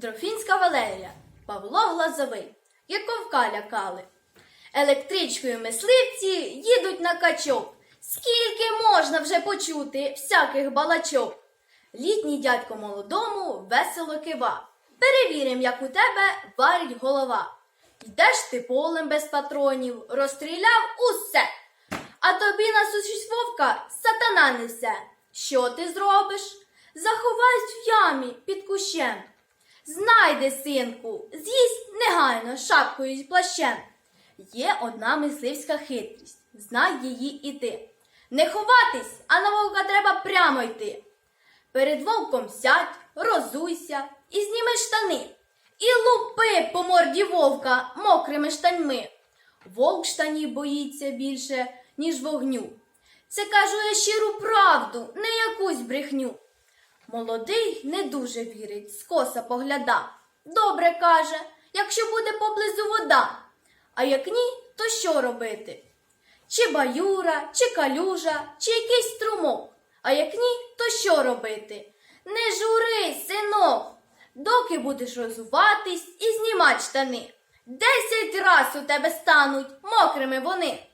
Дрофінська Валерія, Павло Глазовий, як Яковка лякали. Електричкою мисливці їдуть на качок. Скільки можна вже почути всяких балачок? Літній дядько молодому весело кива. Перевірим, як у тебе варить голова. Йдеш ти полем без патронів, розстріляв усе. А тобі на насушить вовка сатана несе. Що ти зробиш? Заховайся в ямі під кущем. Знайди, синку, з'їсть негайно шапкою з плащем. Є одна мисливська хитрість, знай її і ти. Не ховатись, а на вовка треба прямо йти. Перед вовком сядь, розуйся і зніми штани. І лупи по морді вовка мокрими штаньми. Вовк штанів боїться більше, ніж вогню. Це кажу я щиру правду, не якусь брехню. Молодий не дуже вірить, скоса погляда. Добре каже, якщо буде поблизу вода. А як ні, то що робити? Чи баюра, чи калюжа, чи якийсь струмок. А як ні, то що робити? Не журись, синок, доки будеш розуватись і знімать штани. Десять раз у тебе стануть мокрими вони.